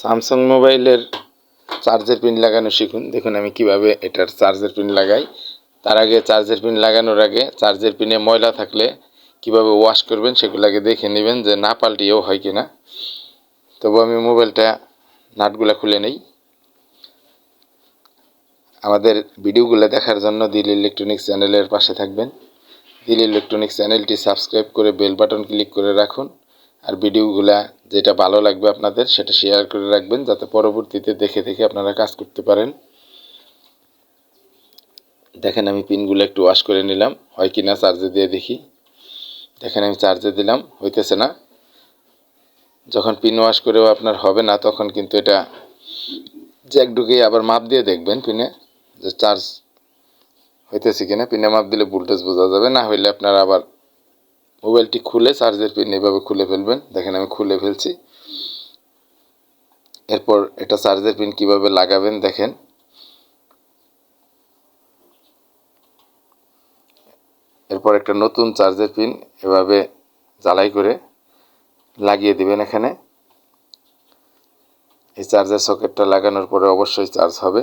Samsung মোবাইলের চার্জের pin লাগানো শিখুন। দেখুন আমি কীভাবে এটার চার্জের পিন লাগাই। তার আগে চার্জের পিন লাগানোর আগে চার্জের পিনে ময়লা থাকলে কীভাবে ওয়াশ করবেন সেগুলো আগে দেখে নেবেন যে না পাল্টিয়েও হয় কি না তবু আমি মোবাইলটা নাটগুলো খুলে নেই। আমাদের ভিডিওগুলো দেখার জন্য দিল ইলেকট্রনিক্স চ্যানেলের পাশে থাকবেন। দিল ইলেকট্রনিক্স চ্যানেলটি সাবস্ক্রাইব করে বেল বাটন ক্লিক করে রাখুন। আর ভিডিওগুলা যেটা ভালো লাগবে আপনাদের, সেটা শেয়ার করে রাখবেন যাতে পরবর্তীতে দেখে দেখে আপনারা কাজ করতে পারেন। দেখেন আমি পিনগুলো একটু ওয়াশ করে নিলাম। হয় কি না চার্জে দিয়ে দেখি। দেখেন আমি চার্জে দিলাম, হইতেছে না। যখন পিন ওয়াশ করেও আপনার হবে না, তখন কিন্তু এটা জ্যাক ঢুকিয়ে আবার মাপ দিয়ে দেখবেন পিনে যে চার্জ হইতেছে কিনা। পিনে মাপ দিলে ভোল্টেজ বোঝা যাবে, না হইলে আপনার আবার মোবাইলটি খুলে চার্জের পিন এভাবে খুলে ফেলবেন। দেখেন আমি খুলে ফেলছি। এরপর এটা চার্জের পিন কীভাবে লাগাবেন দেখেন। এরপর একটা নতুন চার্জের পিন এভাবে জ্বালাই করে লাগিয়ে দিবেন এখানে। এই চার্জার সকেটটা লাগানোর পরে অবশ্যই চার্জ হবে।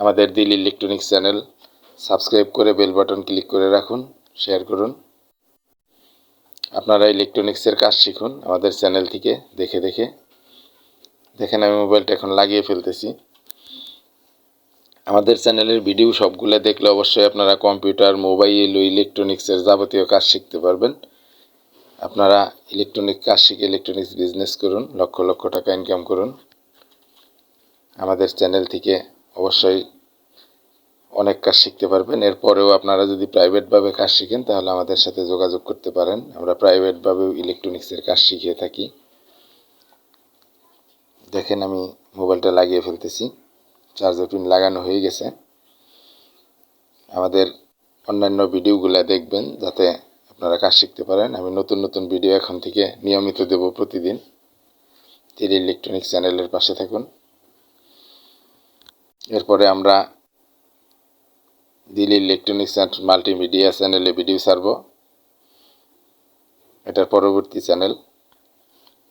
আমাদের দিল ইলেকট্রনিক্স চ্যানেল সাবস্ক্রাইব করে বেল বাটন ক্লিক করে রাখুন, শেয়ার করুন। আপনারা ইলেকট্রনিক্সের কাজ শিখুন, আমাদের চ্যানেল থেকে দেখে দেখে। দেখেন, আমি মোবাইলটা এখন লাগিয়ে ফেলতেছি। আমাদের চ্যানেলের ভিডিও সবগুলো দেখলে অবশ্যই আপনারা কম্পিউটার মোবাইল ও ইলেকট্রনিক্সের যাবতীয় কাজ শিখতে পারবেন। আপনারা ইলেকট্রনিক কাজ শিখে ইলেকট্রনিক্স বিজনেস করুন, লক্ষ লক্ষ টাকা ইনকাম করুন। আমাদের চ্যানেল থেকে অবশ্যই অনেক কাজ শিখতে পারবেন। এরপরেও আপনারা যদি প্রাইভেটভাবে কাজ শিখেন, তাহলে আমাদের সাথে যোগাযোগ করতে পারেন। আমরা প্রাইভেটভাবেও ইলেকট্রনিক্সের কাজ শিখিয়ে থাকি। দেখেন আমি মোবাইলটা লাগিয়ে ফেলতেছি। চার্জার পিন লাগানো হয়ে গেছে। আমাদের অন্যান্য ভিডিওগুলো দেখবেন, যাতে আপনারা কাজ শিখতে পারেন। আমি নতুন নতুন ভিডিও এখন থেকে নিয়মিত দেব প্রতিদিন। তিল ইলেকট্রনিক্স চ্যানেলের পাশে থাকুন। এরপরে আমরা দিল্লি ইলেকট্রনিক্স অ্যান্ড মাল্টিমিডিয়া চ্যানেলে ভিডিও ছাড়ব। এটার পরবর্তী চ্যানেল।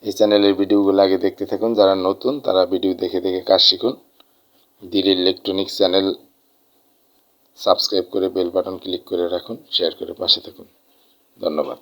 এই চ্যানেলের ভিডিওগুলো আগে দেখতে থাকুন। যারা নতুন, তারা ভিডিও দেখে দেখে কাজ শিখুন। দিল্লি ইলেকট্রনিক্স চ্যানেল সাবস্ক্রাইব করে বেল বাটন ক্লিক করে রাখুন, শেয়ার করে পাশে থাকুন। ধন্যবাদ।